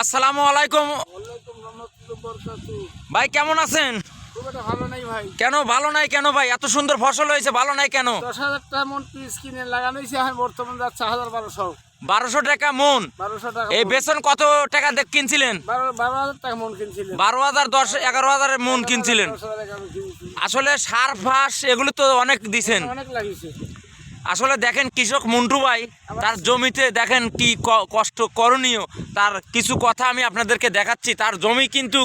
আসসালামু আলাইকুম। ওয়ালাইকুম ভাই কেমন আছেন? ভালো নাই ভাই। কেন ভালো নাই কেন ভাই? এত সুন্দর ফসল হয়েছে ভালো নাই কেন? দশ হাজার টাকা মন পিস কিনে লাগানো হয়েছে এখন বর্তমান যাচ্ছে হাজার বারোশো। বারোশো টাকা মন? এই। বেসন কত টাকা কিনছিলেন? বারো হাজার মন দশ এগারো হাজারের মন কিনছিলেন। আসলে সার ফাস এগুলো তো অনেক দিছেন। অনেক লাগিয়েছে আসলে দেখেন কৃষক মন্টু ভাই, তার জমিতে দেখেন কি কষ্ট করণীয়, তার কিছু কথা আমি আপনাদেরকে দেখাচ্ছি। তার জমি কিন্তু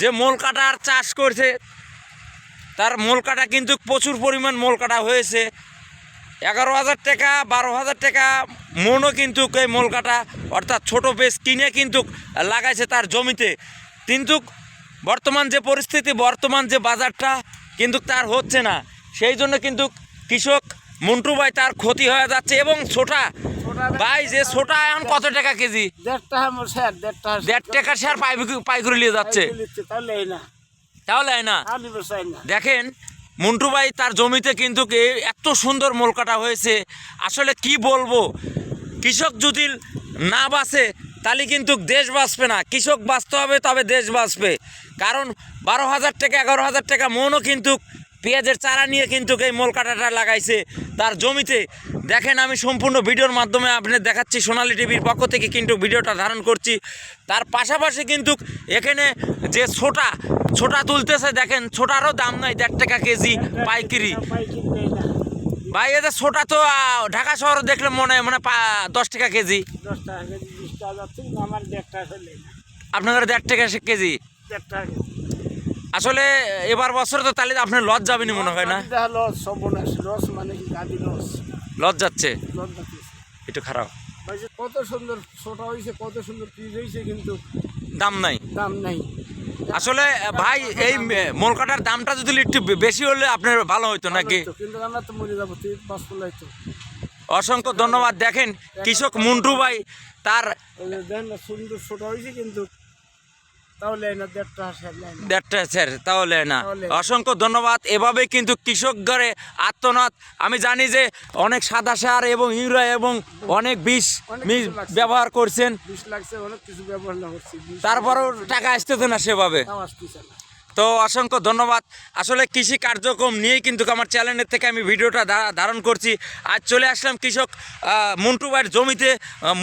যে মোল কাটার চাষ করছে, তার মোল কাটা কিন্তু প্রচুর পরিমাণ মোল কাটা হয়েছে। এগারো হাজার টাকা, বারো হাজার টাকা মনও কিন্তু এই মোল কাটা, অর্থাৎ ছোট বেশ কিনে কিন্তু লাগাইছে তার জমিতে। কিন্তু বর্তমান যে পরিস্থিতি, বর্তমান যে বাজারটা কিন্তু তার হচ্ছে না। সেই জন্য কিন্তু কৃষক মন্টু ভাই তার ক্ষতি হয়ে যাচ্ছে এবং ছোটা ভাই যে ছোটা এখন কত টাকা কেজি? দেড় টাকা দেড় টাকা শেয়ার পাই পাইকারি নিয়ে যাচ্ছে। তাহলে না। দেখেন মন্টু ভাই তার জমিতে কিন্তু এত সুন্দর মোল কাটা হয়েছে। আসলে কি বলব? কৃষক যদি না বাঁচে তাহলে কিন্তু দেশ বাঁচবে না। কৃষক বাঁচতে হবে তবে দেশ বাঁচবে। কারণ বারো হাজার টাকা এগারো হাজার টাকা মনও কিন্তু পেঁয়াজের চারা নিয়ে কিন্তু এই মোল কাটাটা লাগাইছে তার জমিতে। দেখেন আমি সম্পূর্ণ ভিডিওর মাধ্যমে আপনাদের দেখাচ্ছি সোনালী টিভির পক্ষ থেকে কিন্তু ভিডিওটা ধারণ করছি। তার পাশাপাশি কিন্তু এখানে যে ছোটা ছোটা তুলতেছে দেখেন ছোটারও দাম নাই দেড় টাকা কেজি পাইকারি। ভাই এদের ছোটা তো ঢাকা শহরে দেখলে মনে হয় মানে দশ টাকা কেজি। আপনাদের দেড় টাকা কেজি? দেড় টাকা কেজি। আসলে এবার বছর তো তাহলে আপনার লজ যাবেনি মনে হয় না? লস সর্বনাশ লস মানে কি? গাদি লস লজ যাচ্ছে? লস যাচ্ছে। একটু খারাপ। ভাই যে কত সুন্দর ছোট হয়েছে কত সুন্দর পিস হয়েছে কিন্তু দাম নাই? দাম নাই। আসলে ভাই এই মোল কাটার দামটা যদি একটু বেশি হলে আপনার ভালো হতো নাকি? কিন্তু আমরা তো মরে যাব পাঁচ অসংখ্য ধন্যবাদ। দেখেন কৃষক মুন্টু ভাই তার সুন্দর ছোট হয়েছে কিন্তু দেড়টা স্যার তাহলে না। অসংখ্য ধন্যবাদ। এভাবে কিন্তু কৃষক ঘরে আত্মনাথ। আমি জানি যে অনেক সাদা সার এবং ইউরিয়া এবং অনেক বিষ ব্যবহার করছেন। তারপরেও টাকা আসতেছে না সেভাবে। তো অসংখ্য ধন্যবাদ। আসলে কৃষি কার্যক্রম নিয়েই কিন্তু আমার চ্যানেলের থেকে আমি ভিডিওটা ধারণ করছি। আজ চলে আসলাম কৃষক আহ, মন্টু ভাইয়ের জমিতে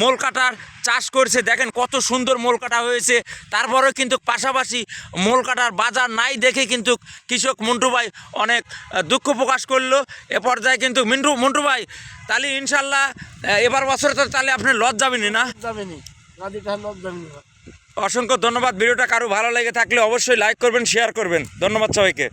মোল কাটার চাষ করছে। দেখেন কত সুন্দর মোল কাটা হয়েছে। তারপরেও কিন্তু পাশাপাশি মোল কাটার বাজার নাই দেখে কিন্তু কৃষক মন্টু ভাই অনেক দুঃখ প্রকাশ করল। এ পর্যায়ে কিন্তু মিন্টু মন্টু ভাই তাহলে ইনশাল্লাহ এবার বছরে তো তাহলে আপনি লজ যাবেনি না? যাবে নি গাদিটা লস যাবে নি অসংখ্য ধন্যবাদ। ভিডিওটা কারও ভালো লেগে থাকলে অবশ্যই লাইক করবেন শেয়ার করবেন। ধন্যবাদ সবাইকে।